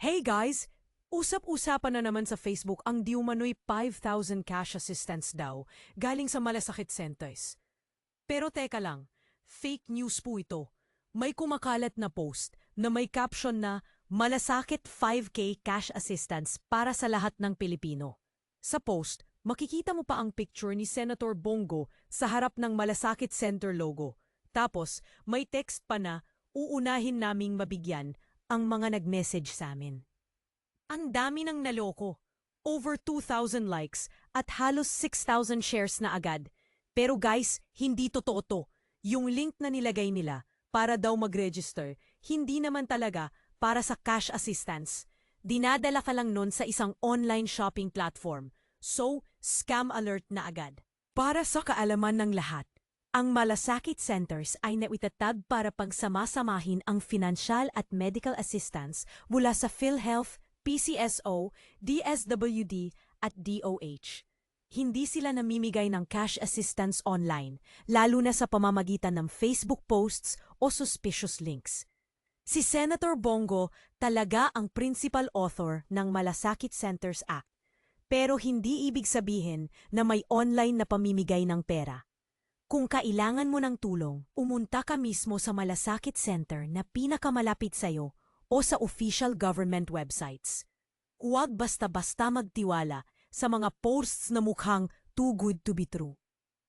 Hey guys! Usap-usapan na naman sa Facebook ang diumano'y 5,000 cash assistance daw galing sa malasakit centers. Pero teka lang, fake news po ito. May kumakalat na post na may caption na Malasakit 5K cash assistance para sa lahat ng Pilipino. Sa post, makikita mo pa ang picture ni Senator Bongo sa harap ng Malasakit Center logo. Tapos, may text pa na uunahin naming mabigyan ang mga nag-message sa amin. Ang dami ng naloko. Over 2,000 likes at halos 6,000 shares na agad. Pero guys, hindi totoo to. Yung link na nilagay nila para daw mag-register, hindi naman talaga para sa cash assistance. Dinadala ka lang nun sa isang online shopping platform. So, scam alert na agad. Para sa kaalaman ng lahat, ang Malasakit Centers ay naitatag para pagsamasamahin ang financial at medical assistance mula sa PhilHealth, PCSO, DSWD at DOH. Hindi sila namimigay ng cash assistance online, lalo na sa pamamagitan ng Facebook posts o suspicious links. Si Senator Bongo talaga ang principal author ng Malasakit Centers Act, pero hindi ibig sabihin na may online na pamimigay ng pera. Kung kailangan mo ng tulong, umunta ka mismo sa Malasakit Center na pinakamalapit sa'yo o sa official government websites. Huwag basta-basta magtiwala sa mga posts na mukhang too good to be true.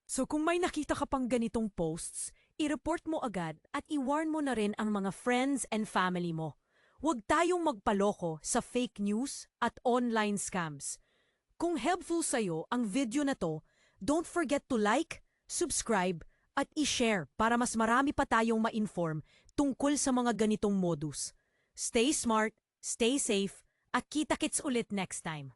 So kung may nakita ka pang ganitong posts, i-report mo agad at i-warn mo na rin ang mga friends and family mo. Huwag tayong magpaloko sa fake news at online scams. Kung helpful sa'yo ang video na to, don't forget to like, subscribe, at i-share para mas marami pa tayong ma-inform tungkol sa mga ganitong modus. Stay smart, stay safe, at kita-kits ulit next time.